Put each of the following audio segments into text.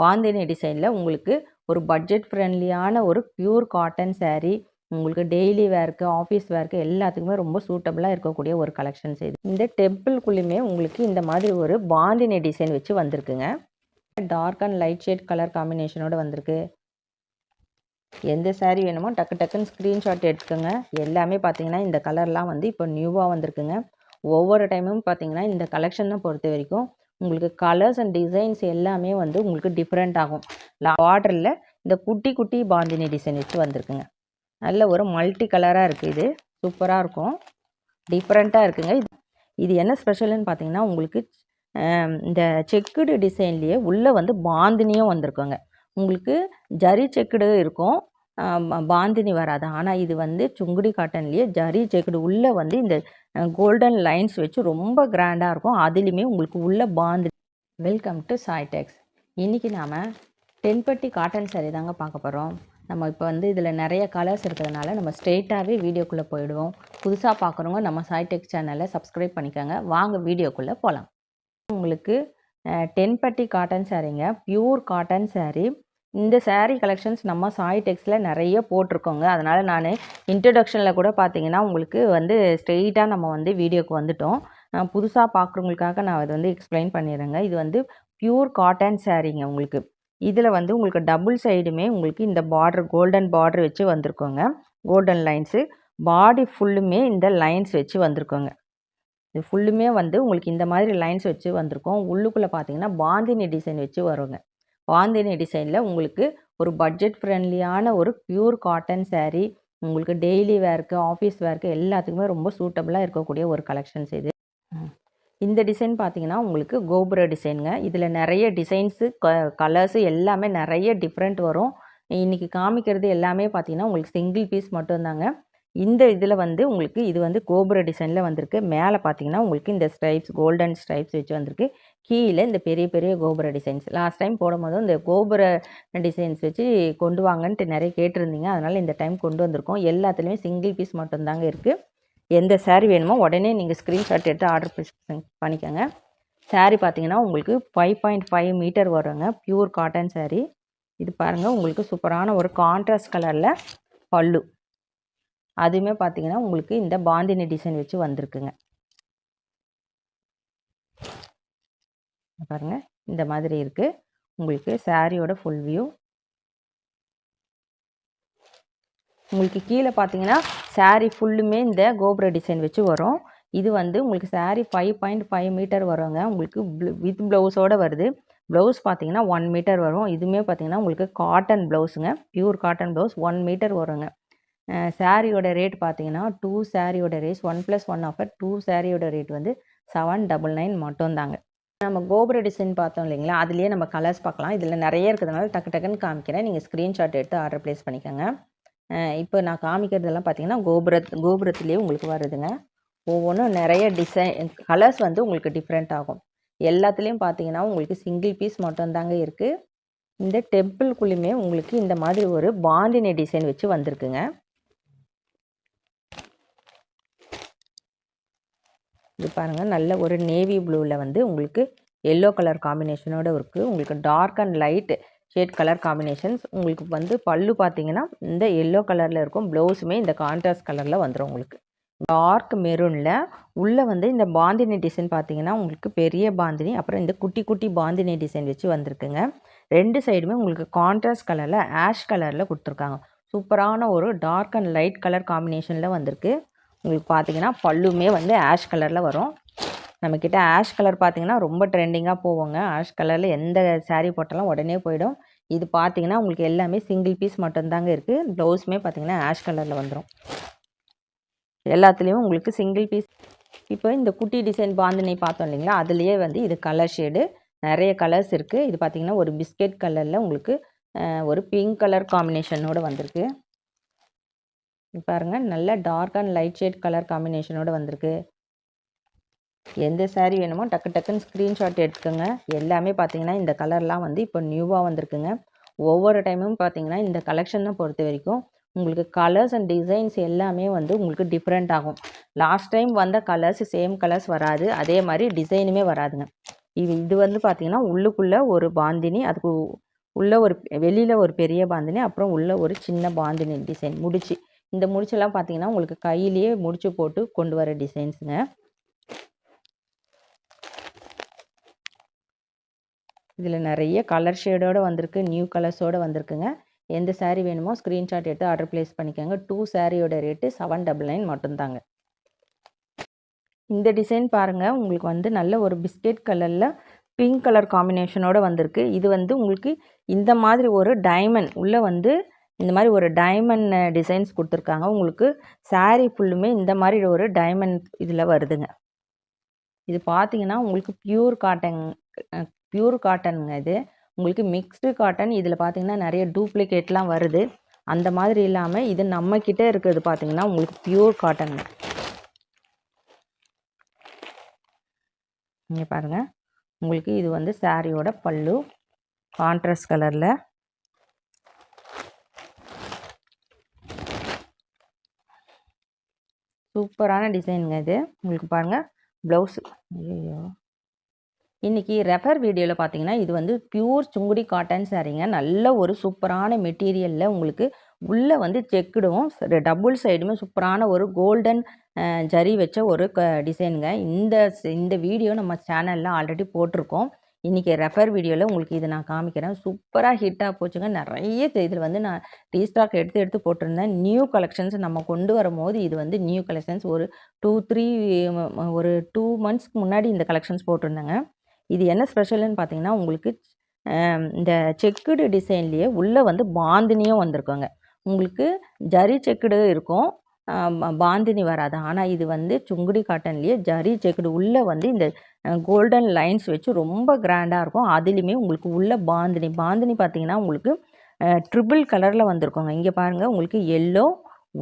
பாந்தினி டிசைனில் உங்களுக்கு ஒரு பட்ஜெட் ஃப்ரெண்ட்லியான ஒரு பியூர் காட்டன் சேரீ உங்களுக்கு டெய்லி வேர்க்கு ஆஃபீஸ் வேர்க்கு எல்லாத்துக்குமே ரொம்ப சூட்டபுளாக இருக்கக்கூடிய ஒரு கலெக்ஷன்ஸ் இது. இந்த டெம்பிள்குள்ளேயுமே உங்களுக்கு இந்த மாதிரி ஒரு பாந்தினி டிசைன் வச்சு வந்திருக்குங்க. Dark and light shade colour காம்பினேஷனோடு வந்திருக்கு. எந்த சாரீ வேணுமோ டக்கு டக்குன்னு ஸ்க்ரீன்ஷாட் எடுத்துக்கோங்க. எல்லாமே பார்த்தீங்கன்னா இந்த கலர்லாம் வந்து இப்போ நியூவாக வந்திருக்குங்க. ஒவ்வொரு டைமும் பார்த்தீங்கன்னா இந்த கலெக்ஷனை பொறுத்த வரைக்கும் உங்களுக்கு கலர்ஸ் அண்ட் டிசைன்ஸ் எல்லாமே வந்து உங்களுக்கு டிஃப்ரெண்ட் ஆகும். பார்டரில் இந்த குட்டி குட்டி பாந்தினி டிசைன் வச்சு வந்திருக்குங்க. நல்ல ஒரு மல்டி கலராக இருக்குது இது. சூப்பராக இருக்கும். டிஃப்ரெண்ட்டாக இருக்குங்க. இது இது என்ன ஸ்பெஷல்னு பார்த்தீங்கன்னா உங்களுக்கு இந்த செக்குடு டிசைன்லேயே உள்ளே வந்து பாந்தினியும் வந்திருக்குங்க. உங்களுக்கு ஜரி செக்குடு இருக்கும். பாந்தினி வராது. ஆனால் இது வந்து சுங்குடி காட்டன்லேயே ஜரி செக்குடு உள்ளே வந்து இந்த கோல்டன் லைன்ஸ் வச்சு ரொம்ப கிராண்டாக இருக்கும். அதுலேயுமே உங்களுக்கு உள்ள பாந்தி வெல்கம் டு சாய்டெக்ஸ். இன்றைக்கி நாம் டென்பட்டி காட்டன் சாரீ தாங்க பார்க்க போகிறோம் நம்ம இப்போ வந்து இதில் நிறைய கலர்ஸ் இருக்கிறதுனால நம்ம ஸ்ட்ரெயிட்டாகவே வீடியோக்குள்ளே போயிடுவோம். புதுசாக பார்க்குறவங்க நம்ம சாய்டெக்ஸ் சேனலை சப்ஸ்கிரைப் பண்ணிக்கோங்க. வாங்க வீடியோக்குள்ளே போகலாம் உங்களுக்கு டென்பட்டி காட்டன் சாரீங்க ப்யூர் காட்டன் சாரீ இந்த சாரீ கலெக்ஷன்ஸ் நம்ம சாய் டெக்ஸில் நிறைய போட்டிருக்கோங்க. அதனால் நான் இன்ட்ரடக்ஷனில் கூட பார்த்தீங்கன்னா உங்களுக்கு வந்து ஸ்ட்ரெயிட்டாக நம்ம வந்து வீடியோக்கு வந்துட்டோம். புதுசாக பார்க்குறவங்களுக்காக நான் இது வந்து எக்ஸ்பிளைன் பண்ணிடுறேங்க. இது வந்து பியூர் காட்டன் சாரீங்க உங்களுக்கு. இதில் வந்து உங்களுக்கு டபுள் சைடுமே உங்களுக்கு இந்த பார்டர் கோல்டன் பார்டர் வச்சு வந்திருக்கோங்க. கோல்டன் லைன்ஸு பாடி ஃபுல்லுமே இந்த லைன்ஸ் வச்சு வந்திருக்கோங்க. இது ஃபுல்லுமே வந்து உங்களுக்கு இந்த மாதிரி லைன்ஸ் வச்சு வந்திருக்கோம். உள்ளுக்குள்ளே பார்த்தீங்கன்னா பாந்தினி டிசைன் வச்சு வருங்க. பாந்தினி டிசைனில் உங்களுக்கு ஒரு பட்ஜெட் ஃப்ரெண்ட்லியான ஒரு பியூர் காட்டன் சேரீ உங்களுக்கு டெய்லி வேர்க்கு ஆஃபீஸ் வேர்க்கு எல்லாத்துக்குமே ரொம்ப சூட்டபுளாக இருக்கக்கூடிய ஒரு கலெக்ஷன்ஸ் இது. இந்த டிசைன் பார்த்தீங்கன்னா உங்களுக்கு கோபுர டிசைனுங்க இதில் நிறைய டிசைன்ஸு க கலர்ஸு எல்லாமே நிறைய டிஃப்ரெண்ட் வரும். இன்றைக்கி காமிக்கிறது எல்லாமே பார்த்தீங்கன்னா உங்களுக்கு சிங்கிள் பீஸ் மட்டும்தாங்க. இந்த இதில் வந்து உங்களுக்கு இது வந்து கோபுர டிசைனில் வந்திருக்கு. மேலே பார்த்தீங்கன்னா உங்களுக்கு இந்த ஸ்ட்ரைப்ஸ் கோல்டன் ஸ்ட்ரைப்ஸ் வச்சு வந்திருக்கு. கீழே இந்த பெரிய பெரிய கோபுர டிசைன்ஸ் லாஸ்ட் டைம் போடும்போது இந்த கோபுர டிசைன்ஸ் வச்சு கொண்டு வாங்கன்ட்டு நிறைய கேட்டிருந்தீங்க. அதனால் இந்த டைம் கொண்டு வந்திருக்கோம். எல்லாத்துலேயுமே சிங்கிள் பீஸ் மட்டும்தாங்க இருக்குது எந்த saree வேணுமோ உடனே நீங்கள் ஸ்க்ரீன்ஷாட் எடுத்து ஆர்டர் பண்ணிக்கோங்க. Saree பார்த்தீங்கன்னா உங்களுக்கு ஃபைவ் பாயிண்ட் ஃபைவ் மீட்டர் வருங்க. பியூர் காட்டன் சேரீ இது பாருங்கள் உங்களுக்கு சூப்பரான ஒரு கான்ட்ராஸ்ட் கலரில் பல்லு. அதுவுமே பார்த்தீங்கன்னா உங்களுக்கு இந்த பாந்தினி டிசைன் வச்சு வந்திருக்குங்க. பாருங்கள் பாருங்க இந்த மாதிரி இருக்குது உங்களுக்கு சாரியோட ஃபுல் வியூ உங்களுக்கு கீழே பார்த்தீங்கன்னா saree ஃபுல்லுமே இந்த கோபுர டிசைன் வச்சு வரும். இது வந்து உங்களுக்கு saree five point five metre வருங்க. உங்களுக்கு வித் ப்ளவுஸோடு வருது. ப்ளவுஸ் பார்த்தீங்கன்னா ஒன் மீட்டர் வரும். இதுவுமே பார்த்தீங்கன்னா உங்களுக்கு cotton ப்ளவுஸுங்க pure cotton blouse one metre வருங்க. சாரியோட ரேட் பார்த்தீங்கன்னா டூ சாரியோட rate one plus one offer two சாரியோட ரேட் வந்து செவன் டபுள் நைன் மட்டும்தாங்க. நம்ம கோபுர டிசைன் பார்த்தோம் இல்லைங்களா? அதுலேயே நம்ம கலர்ஸ் பார்க்கலாம். இதில் நிறைய இருக்கிறதுனால டக்கு டக்குன்னு காமிக்கிறேன். நீங்கள் ஸ்க்ரீன்ஷாட் எடுத்து ஆர்டர் ப்ளேஸ் பண்ணிக்கோங்க. இப்போ நான் காமிக்கிறதெல்லாம் பார்த்தீங்கன்னா கோபுர கோபுரத்துலேயே உங்களுக்கு வருதுங்க. ஒவ்வொன்றும் நிறைய டிசைன் கலர்ஸ் வந்து உங்களுக்கு டிஃப்ரெண்ட் ஆகும். எல்லாத்துலேயும் பார்த்தீங்கன்னா உங்களுக்கு சிங்கிள் பீஸ் மட்டும்தாங்க இருக்குது இந்த டெம்பிள்குள்ளேயுமே உங்களுக்கு இந்த மாதிரி ஒரு பாந்தினி டிசைன் வச்சு வந்திருக்குங்க. இது பாருங்கள் நல்ல ஒரு நேவி ப்ளூவில் வந்து உங்களுக்கு எல்லோ கலர் காம்பினேஷனோட இருக்குது உங்களுக்கு dark and light shade colour combinations உங்களுக்கு வந்து பல்லு பார்த்தீங்கன்னா இந்த எல்லோ கலரில் இருக்கும். ப்ளவுஸுமே இந்த கான்ட்ராஸ்ட் கலரில் வந்துடும் உங்களுக்கு. டார்க் மெரூனில் உள்ளே வந்து இந்த பாந்தினி டிசைன் பார்த்தீங்கன்னா உங்களுக்கு பெரிய பாந்தினி அப்புறம் இந்த குட்டி குட்டி பாந்தினி டிசைன் வச்சு வந்திருக்குங்க. ரெண்டு சைடுமே உங்களுக்கு கான்ட்ராஸ்ட் கலரில் ஆஷ் கலரில் கொடுத்துருக்காங்க. சூப்பரான ஒரு டார்க் அண்ட் லைட் கலர் காம்பினேஷனில் வந்திருக்கு. உங்களுக்கு பார்த்தீங்கன்னா பல்லுமே வந்து ஆஷ் கலரில் வரும். நம்மக்கிட்ட ஆஷ் கலர் பார்த்தீங்கன்னா ரொம்ப ட்ரெண்டிங்காக போவோங்க ஆஷ் கலரில் எந்த சேரீ போட்டாலும் உடனே போயிடும். இது பார்த்தீங்கன்னா உங்களுக்கு எல்லாமே சிங்கிள் பீஸ் மட்டும்தாங்க இருக்குது ப்ளவுஸுமே பார்த்தீங்கன்னா ஆஷ் கலரில் வந்துடும் எல்லாத்துலேயும் உங்களுக்கு சிங்கிள் பீஸ் இப்போ இந்த குட்டி டிசைன் பாந்தினி பார்த்தோம் இல்லைங்களா? அதுலேயே வந்து இது கலர் ஷேடு நிறைய கலர்ஸ் இருக்குது இது பார்த்தீங்கன்னா ஒரு பிஸ்கெட் கலரில் உங்களுக்கு ஒரு பிங்க் கலர் காம்பினேஷனோட வந்திருக்கு. பாருங்கள் பாருங்க நல்ல dark and light shade colour காம்பினேஷனோடு வந்திருக்கு. எந்த சாரீ வேணுமோ டக்கு டக்குன்னு ஸ்க்ரீன்ஷாட் எடுத்துக்கோங்க. எல்லாமே பார்த்தீங்கன்னா இந்த கலர்லாம் வந்து இப்போ நியூவாக வந்திருக்குங்க. ஒவ்வொரு டைமும் பார்த்தீங்கன்னா இந்த கலெக்ஷனை பொறுத்த வரைக்கும். உங்களுக்கு கலர்ஸ் அண்ட் டிசைன்ஸ் எல்லாமே வந்து உங்களுக்கு டிஃப்ரெண்ட் ஆகும். லாஸ்ட் டைம் வந்த கலர்ஸ் சேம் கலர்ஸ் வராது. அதே மாதிரி டிசைனுமே வராதுங்க. இது இது வந்து பார்த்திங்கன்னா உள்ளுக்குள்ளே ஒரு பாந்தினி அதுக்கு உள்ளே ஒரு வெளியில் ஒரு பெரிய பாந்தினி அப்புறம் உள்ளே ஒரு சின்ன பாந்தினி டிசைன் முடிச்சு. இந்த முடிச்செல்லாம் பார்த்தீங்கன்னா உங்களுக்கு கையிலேயே முடிச்சு போட்டு கொண்டு வர டிசைன்ஸுங்க. இதில் நிறைய கலர் ஷேடோடு வந்திருக்கு நியூ கலர்ஸோடு வந்திருக்குங்க. எந்த சாரீ வேணுமோ ஸ்க்ரீன்ஷாட் எடுத்து ஆர்டர் ப்ளேஸ் பண்ணிக்கோங்க. டூ சாரியோட ரேட்டு செவன் டபுள் நைன் மட்டும்தாங்க. இந்த டிசைன் பாருங்கள் உங்களுக்கு வந்து நல்ல ஒரு பிஸ்கெட் கலரில் பிங்க் கலர் காம்பினேஷனோடு வந்திருக்கு. இது வந்து உங்களுக்கு இந்த மாதிரி ஒரு டைமண்ட் உள்ளே வந்து இந்த மாதிரி ஒரு டைமண்ட் டிசைன்ஸ் கொடுத்துருக்காங்க. உங்களுக்கு சாரீ ஃபுல்லுமே இந்த மாதிரி ஒரு டைமண்ட் இதில் வருதுங்க. இது பார்த்தீங்கன்னா உங்களுக்கு பியூர் காட்டன் பியூர் காட்டனுங்க இது. உங்களுக்கு மிக்ஸ்டு காட்டன் இதில் பார்த்தீங்கன்னா நிறைய டூப்ளிகேட்லாம் வருது. அந்த மாதிரி இல்லாமல் இது நம்மக்கிட்ட இருக்கிறது பார்த்தீங்கன்னா உங்களுக்கு பியூர் காட்டனுங்க இங்கே பாருங்கள் உங்களுக்கு இது வந்து சாரியோட பல்லு கான்ட்ராஸ்ட் கலரில் சூப்பரான டிசைனுங்க இது. உங்களுக்கு பாருங்கள் ப்ளவுஸு ஐயோ இன்றைக்கி ரெஃபர் வீடியோவில் பார்த்தீங்கன்னா இது வந்து பியூர் சுங்குடி காட்டன் சாரீங்க நல்ல ஒரு சூப்பரான மெட்டீரியலில் உங்களுக்கு உள்ளே வந்து செக்குடும் டபுள் சைடுமே சூப்பரான ஒரு கோல்டன் ஜரி வச்ச ஒரு க டிசைனுங்க இந்த இந்த வீடியோ நம்ம சேனலில் ஆல்ரெடி போட்டிருக்கோம். இன்றைக்கி ரெஃபர் வீடியோவில் உங்களுக்கு இதை நான் காமிக்கிறேன். சூப்பராக ஹிட்டாக போச்சுங்க. நிறைய இதில் வந்து நான் ரீஸ்டாக் எடுத்து எடுத்து போட்டிருந்தேன். நியூ கலெக்ஷன்ஸ் நம்ம கொண்டு வரும்போது இது வந்து நியூ கலெக்ஷன்ஸ் ஒரு டூ த்ரீ ஒரு டூ மந்த்ஸ்க்கு முன்னாடி இந்த கலெக்ஷன்ஸ் போட்டிருந்தேங்க. இது என்ன ஸ்பெஷல்னு பார்த்தீங்கன்னா உங்களுக்கு இந்த செக்குடு டிசைன்லேயே உள்ளே வந்து பாந்தினியும் வந்திருக்குங்க. உங்களுக்கு ஜரி செக்குடு இருக்கும். பாந்தினி வராது. ஆனால் இது வந்து சுங்குடி காட்டன்லேயே ஜரி செக்குடு உள்ளே வந்து இந்த கோல்டன் லைன்ஸ் வச்சு ரொம்ப கிராண்டாக இருக்கும். அதுலேயுமே உங்களுக்கு உள்ள பாந்தினி. பாந்தினி பார்த்தீங்கன்னா உங்களுக்கு ட்ரிபிள் கலரில் வந்திருக்கோங்க. இங்கே பாருங்கள் உங்களுக்கு எல்லோ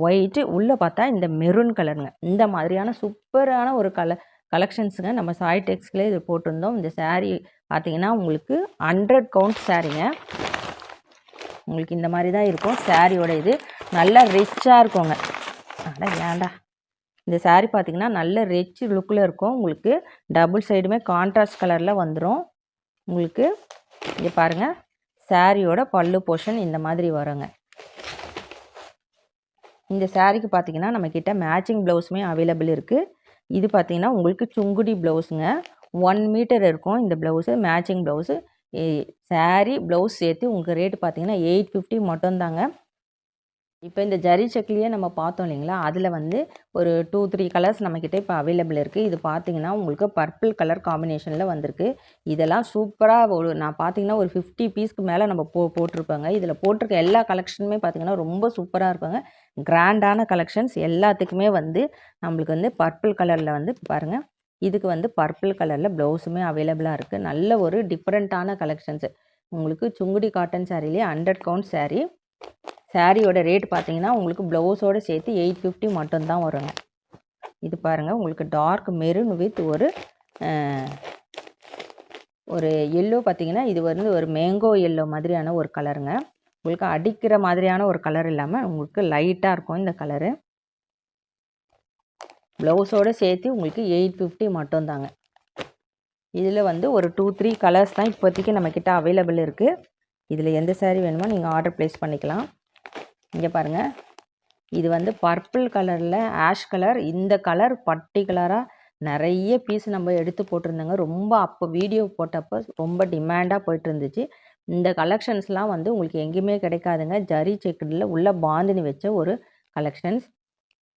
ஒயிட்டு உள்ளே பார்த்தா இந்த மெரூன் கலருங்க. இந்த மாதிரியான சூப்பரான ஒரு கலர் கலெக்ஷன்ஸுங்க நம்ம சாய் டெக்ஸ்டில் இது போட்டிருந்தோம். இந்த சேரீ பார்த்தீங்கன்னா உங்களுக்கு ஹண்ட்ரட் கவுண்ட் சாரீங்க. உங்களுக்கு இந்த மாதிரி தான் இருக்கும். சாரியோட இது நல்லா ரிச்சாக இருக்குங்க. அட ஏன்டா? இந்த சாரீ பார்த்தீங்கன்னா நல்ல ரிச் லுக்கில் இருக்கும். உங்களுக்கு டபுள் சைடுமே கான்ட்ராஸ்ட் கலரில் வந்துடும் உங்களுக்கு இங்கே பாருங்கள் சாரியோட பல்லு போர்ஷன் இந்த மாதிரி வருங்க. இந்த சாரீக்கு பார்த்தீங்கன்னா நம்மக்கிட்ட மேட்சிங் ப்ளவுஸுமே அவைலபிள் இருக்குது இது பார்த்தீங்கன்னா உங்களுக்கு சுங்குடி ப்ளவுஸுங்க ஒன் மீட்டர் இருக்கும் இந்த blouse matching blouse sari blouse சேர்த்து உங்களுக்கு ரேட்டு பார்த்தீங்கன்னா எயிட் ஃபிஃப்டி மட்டும்தாங்க. இப்போ இந்த ஜரி செக்லேயே நம்ம பார்த்தோம் இல்லைங்களா? அதில் வந்து ஒரு டூ த்ரீ கலர்ஸ் நம்மக்கிட்ட இப்போ அவைலபிள் இருக்குது இது பார்த்திங்கன்னா உங்களுக்கு பர்பிள் கலர் காம்பினேஷனில் வந்திருக்கு. இதெல்லாம் சூப்பராக ஒரு நான் பார்த்தீங்கன்னா ஒரு ஃபிஃப்டி பீஸ்க்கு மேலே நம்ம போ போட்டிருப்பாங்க. இதில் போட்டிருக்க எல்லா கலெக்ஷனுமே பார்த்தீங்கன்னா ரொம்ப சூப்பராக இருப்பாங்க. கிராண்டான கலெக்ஷன்ஸ் எல்லாத்துக்குமே வந்து நம்மளுக்கு வந்து பர்பிள் கலரில் வந்து பாருங்கள் இதுக்கு வந்து பர்பிள் கலரில் ப்ளவுஸுமே அவைலபிளாக இருக்குது நல்ல ஒரு டிஃப்ரெண்ட்டான கலெக்ஷன்ஸு உங்களுக்கு சுங்குடி காட்டன் சாரீலேயே ஹண்ட்ரட் கவுண்ட் சாரீ சாரியோட ரேட் பார்த்தீங்கன்னா உங்களுக்கு ப்ளவுஸோடு சேர்த்து எயிட் ஃபிஃப்டி மட்டும்தான் வருங்க. இது பாருங்கள் உங்களுக்கு டார்க் மெரூன் வித் ஒரு ஒரு எல்லோ பார்த்தீங்கன்னா இது வந்து ஒரு மேங்கோ எல்லோ மாதிரியான ஒரு கலருங்க. உங்களுக்கு அடிக்கிற மாதிரியான ஒரு கலர் இல்லாமல் உங்களுக்கு லைட்டாக இருக்கும் இந்த கலரு. ப்ளவுஸோடு சேர்த்து உங்களுக்கு எயிட் ஃபிஃப்டி மட்டும்தாங்க. இதில் வந்து ஒரு டூ த்ரீ கலர்ஸ் தான் இப்போதைக்கு நம்மக்கிட்ட அவைலபிள் இருக்குது இதில் எந்த சாரீ வேணுமோ நீங்கள் ஆர்டர் ப்ளேஸ் பண்ணிக்கலாம். இங்கே பாருங்கள் இது வந்து பர்பிள் கலரில் ஆஷ் கலர் இந்த கலர் பர்டிகுலராக நிறைய பீஸ் நம்ம எடுத்து போட்டிருந்தோங்க. ரொம்ப அப்போ வீடியோ போட்டப்போ ரொம்ப டிமாண்டாக போயிட்டு இருந்துச்சு இந்த கலெக்ஷன்ஸ்லாம் வந்து உங்களுக்கு எங்கேயுமே கிடைக்காதுங்க. ஜரி செக்கடில் உள்ள பாந்தினி வச்ச ஒரு கலெக்ஷன்ஸ்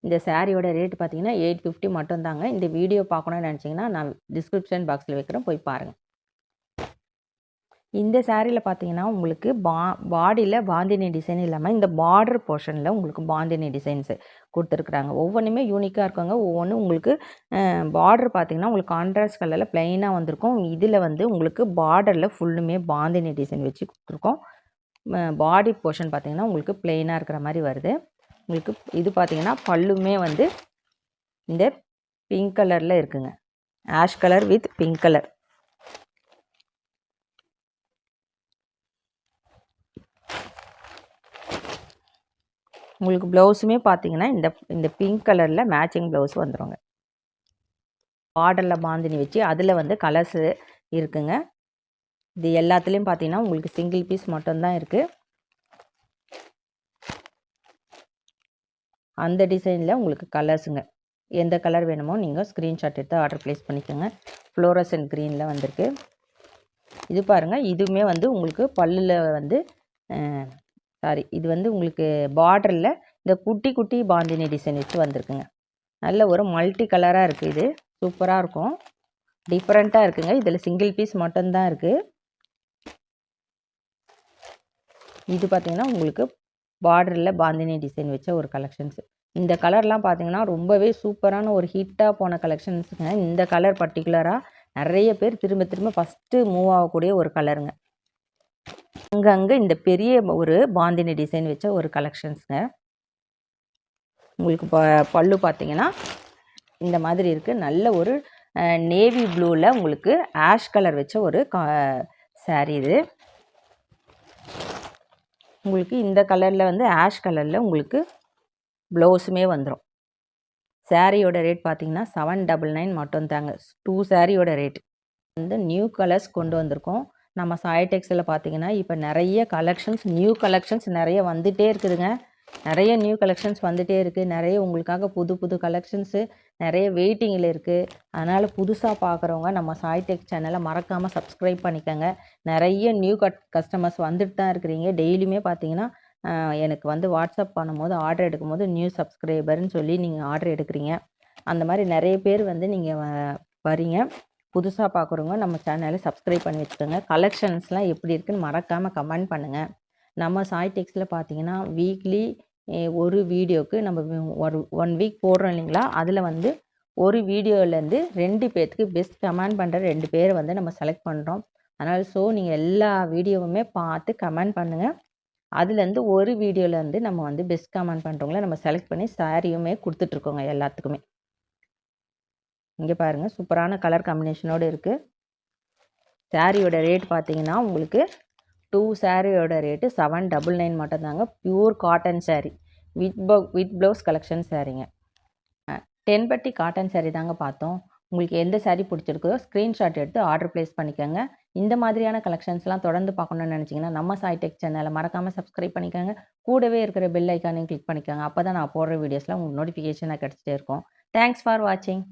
இந்த சாரியோட ரேட் பார்த்தீங்கன்னா எயிட் ஃபிஃப்டி மட்டும்தாங்க. இந்த வீடியோ பார்க்கணும்னு நினச்சிங்கன்னா நான் டிஸ்கிரிப்ஷன் பாக்ஸில் வைக்கிறேன். போய் பாருங்கள் இந்த சாரியில் பார்த்தீங்கன்னா உங்களுக்கு பா பாடியில் பாந்தினி டிசைன் இல்லாமல் இந்த பார்டர் போர்ஷனில் உங்களுக்கு பாந்தினி டிசைன்ஸு கொடுத்துருக்குறாங்க. ஒவ்வொன்றுமே யூனிக்காக இருக்காங்க. ஒவ்வொன்றும் உங்களுக்கு பார்டர் பார்த்தீங்கன்னா உங்களுக்கு கான்ட்ராஸ்ட் கலரில் ப்ளைனாக வந்திருக்கும். இதில் வந்து உங்களுக்கு பார்டரில் ஃபுல்லுமே பாந்தினி டிசைன் வச்சு கொடுத்துருக்கோம். பாடி போர்ஷன் பார்த்தீங்கன்னா உங்களுக்கு ப்ளைனாக இருக்கிற மாதிரி வருது. உங்களுக்கு இது பார்த்தீங்கன்னா பல்லுமே வந்து இந்த பிங்க் கலரில் இருக்குங்க. Ash colour with pink colour உங்களுக்கு ப்ளவுஸுமே பார்த்தீங்கன்னா இந்த இந்த பிங்க் கலரில் மேட்சிங் ப்ளவுஸ் வந்துடுங்க பார்டரில் பாந்தினி வச்சு அதில் வந்து கலர்ஸு இருக்குங்க. இது எல்லாத்துலேயும் பார்த்தீங்கன்னா உங்களுக்கு சிங்கிள் பீஸ் மட்டும்தான் இருக்குது அந்த டிசைனில் உங்களுக்கு கலர்ஸுங்க எந்த கலர் வேணுமோ நீங்கள் ஸ்க்ரீன்ஷாட் எடுத்து ஆர்டர் ப்ளேஸ் பண்ணிக்கோங்க. ஃப்ளோரசன் க்ரீனில் வந்திருக்கு. இது பாருங்கள் இதுவுமே வந்து உங்களுக்கு பல்லில் வந்து சாரி இது வந்து உங்களுக்கு பார்டரில் இந்த குட்டி குட்டி பாந்தினி டிசைன் வச்சு வந்திருக்குங்க. நல்ல ஒரு மல்டி கலராக இருக்குது இது. சூப்பராக இருக்கும். டிஃப்ரெண்ட்டாக இருக்குங்க. இதில் சிங்கிள் பீஸ் மட்டும்தான் இருக்குது இது பார்த்திங்கன்னா உங்களுக்கு பார்டரில் பாந்தினி டிசைன் வச்ச ஒரு கலெக்ஷன்ஸ் இந்த கலர்லாம் பார்த்தீங்கன்னா ரொம்பவே சூப்பரான ஒரு ஹிட்டாக போன கலெக்ஷன்ஸுங்க இந்த கலர் பர்டிகுலராக நிறைய பேர் திரும்ப திரும்ப ஃபஸ்ட்டு மூவ் ஆகக்கூடிய ஒரு கலருங்க அங்கங்கே இந்த பெரிய ஒரு பாந்தினி டிசைன் வச்ச ஒரு கலெக்ஷன்ஸுங்க உங்களுக்கு ப பல்லு பார்த்தீங்கன்னா இந்த மாதிரி இருக்குது நல்ல ஒரு நேவி ப்ளூவில் உங்களுக்கு ஆஷ் கலர் வச்ச ஒரு கா சாரீ இது. உங்களுக்கு இந்த கலரில் வந்து ஆஷ் கலரில் உங்களுக்கு ப்ளவுஸுமே வந்துடும் சாரியோட ரேட் பார்த்தீங்கன்னா செவன் டபுள் நைன் மட்டும் தாங்க. டூ சாரியோட ரேட் வந்து நியூ கலர்ஸ் கொண்டு வந்திருக்கோம். நம்ம சாய்டெக்ஸில் பார்த்தீங்கன்னா இப்போ நிறைய கலெக்ஷன்ஸ் நியூ கலெக்ஷன்ஸ் நிறைய வந்துகிட்டே இருக்குதுங்க. நிறைய நியூ கலெக்ஷன்ஸ் வந்துகிட்டே இருக்குது நிறைய உங்களுக்காக புது புது கலெக்ஷன்ஸு நிறைய வெயிட்டிங்கில் இருக்குது அதனால் புதுசாக பார்க்குறவங்க நம்ம சாய்டெக் சேனலை மறக்காமல் சப்ஸ்கிரைப் பண்ணிக்கோங்க. நிறைய நியூ கட் கஸ்டமர்ஸ் வந்துட்டு தான் இருக்கிறீங்க. டெய்லியுமே பார்த்தீங்கன்னா எனக்கு வந்து வாட்ஸ்அப் பண்ணும்போது ஆர்டர் எடுக்கும்போது நியூ சப்ஸ்கிரைபர்னு சொல்லி நீங்கள் ஆர்டர் எடுக்கிறீங்க. அந்த மாதிரி நிறைய பேர் வந்து நீங்கள் வரீங்க. புதுசாக பார்க்குறவங்க நம்ம சேனலை சப்ஸ்கிரைப் பண்ணி வச்சுக்கோங்க. கலெக்ஷன்ஸ்லாம் எப்படி இருக்குன்னு மறக்காமல் கமெண்ட் பண்ணுங்கள் நம்ம சாய் டெக்ஸில் பார்த்தீங்கன்னா வீக்லி ஒரு வீடியோவுக்கு நம்ம ஒரு ஒன் வீக் போடுறோம் இல்லைங்களா? அதில் வந்து ஒரு வீடியோலேருந்து ரெண்டு பேர்த்துக்கு பெஸ்ட் கமெண்ட் பண்ணுற ரெண்டு பேரை வந்து நம்ம செலக்ட் பண்ணுறோம் அதனால் ஸோ நீங்கள் எல்லா வீடியோவுமே பார்த்து கமெண்ட் பண்ணுங்கள் அதுலேருந்து ஒரு வீடியோலேருந்து நம்ம வந்து பெஸ்ட் கமெண்ட் பண்ணுறவங்கள நம்ம செலக்ட் பண்ணி சாரியுமே கொடுத்துட்ருக்கோங்க எல்லாத்துக்குமே. இங்கே பாருங்கள் சூப்பரான கலர் காம்பினேஷனோடு இருக்குது சாரியோட ரேட் பார்த்தீங்கன்னா உங்களுக்கு டூ சாரியோட ரேட்டு செவன் டபுள் நைன் மட்டும்தாங்க ப்யூர் காட்டன் சாரீ வித் ப வித் ப்ளவுஸ் கலெக்ஷன் சாரீங்க டென் பட்டி காட்டன் சாரீ தாங்க பார்த்தோம். உங்களுக்கு எந்த சாரீ பிடிச்சிருக்கோ ஸ்க்ரீன்ஷாட் எடுத்து ஆர்டர் ப்ளேஸ் பண்ணிக்கோங்க. இந்த மாதிரியான கலெக்ஷன்ஸ்லாம் தொடர்ந்து பார்க்கணுன்னு நினச்சிங்கன்னா நம்ம சாய்டெக் சேனலை மறக்காமல் சப்ஸ்கிரைப் பண்ணிக்கோங்க. கூடவே இருக்கிற பெல் ஐக்கானையும் கிளிக் பண்ணிக்கோங்க. அப்போ தான் நான் போடுற வீடியோஸ்லாம் உங்களுக்கு நோட்டிஃபிகேஷனாக கிடச்சிட்டே இருக்கும். தேங்க்ஸ் ஃபார் வாட்சிங்